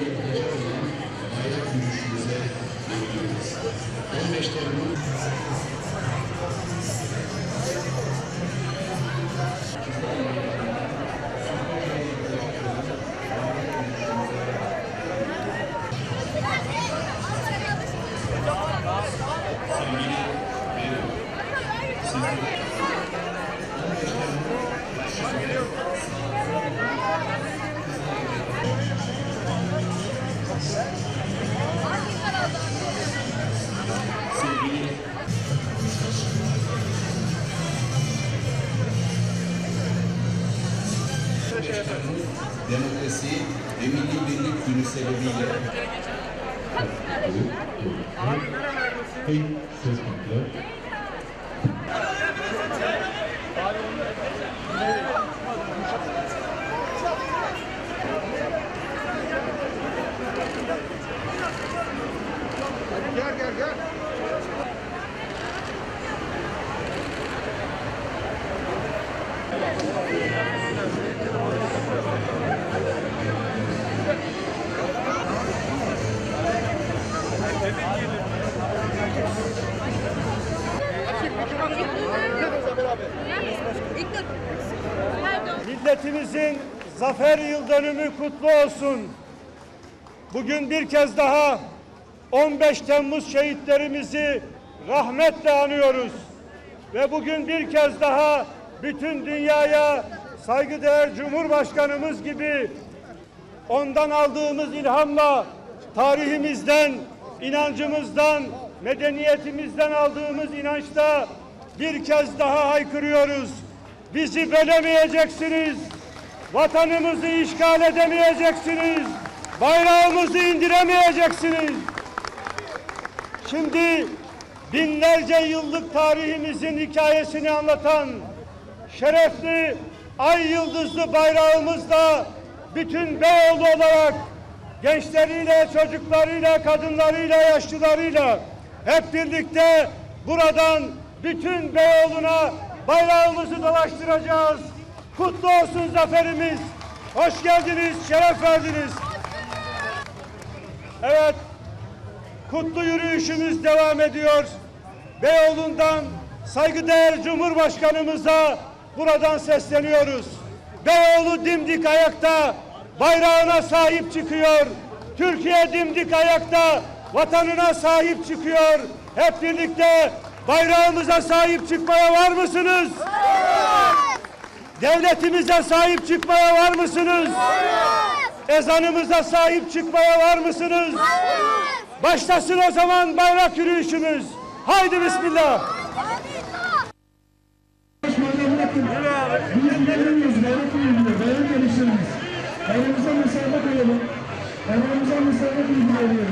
yapılacak olan bayrak yürüyüşümüze bekliyoruz. 15 Temmuz sevgili demokrasi ve milli birlik günü sebebiyle Hey, söz kontrol. İlk Milletimizin zafer yıl dönümü kutlu olsun. Bugün bir kez daha 15 Temmuz şehitlerimizi rahmetle anıyoruz. Ve bugün bir kez daha bütün dünyaya saygıdeğer Cumhurbaşkanımız gibi ondan aldığımız ilhamla tarihimizden, inancımızdan, medeniyetimizden aldığımız inançta bir kez daha haykırıyoruz. Bizi bölemeyeceksiniz. Vatanımızı işgal edemeyeceksiniz. Bayrağımızı indiremeyeceksiniz. Şimdi binlerce yıllık tarihimizin hikayesini anlatan şerefli ay yıldızlı bayrağımızla bütün Beyoğlu olarak gençleriyle, çocuklarıyla, kadınlarıyla, yaşlılarıyla hep birlikte buradan bütün Beyoğlu'na bayrağımızı dolaştıracağız. Kutlu olsun zaferimiz. Hoş geldiniz, şeref verdiniz. Evet, kutlu yürüyüşümüz devam ediyor. Beyoğlu'ndan saygıdeğer Cumhurbaşkanımıza buradan sesleniyoruz. Beyoğlu dimdik ayakta, bayrağına sahip çıkıyor. Türkiye dimdik ayakta, vatanına sahip çıkıyor. Hep birlikte bayrağımıza sahip çıkmaya var mısınız? Devletimize sahip çıkmaya var mısınız? Ezanımıza sahip çıkmaya var mısınız? Başlasın o zaman bayrak yürüyüşümüz. Haydi bismillah. Bizim belediyemiz, devlet bilgileri, devlet geliştirimiz. Aramıza mesafe koyalım. Aramıza mesafe bilgileri.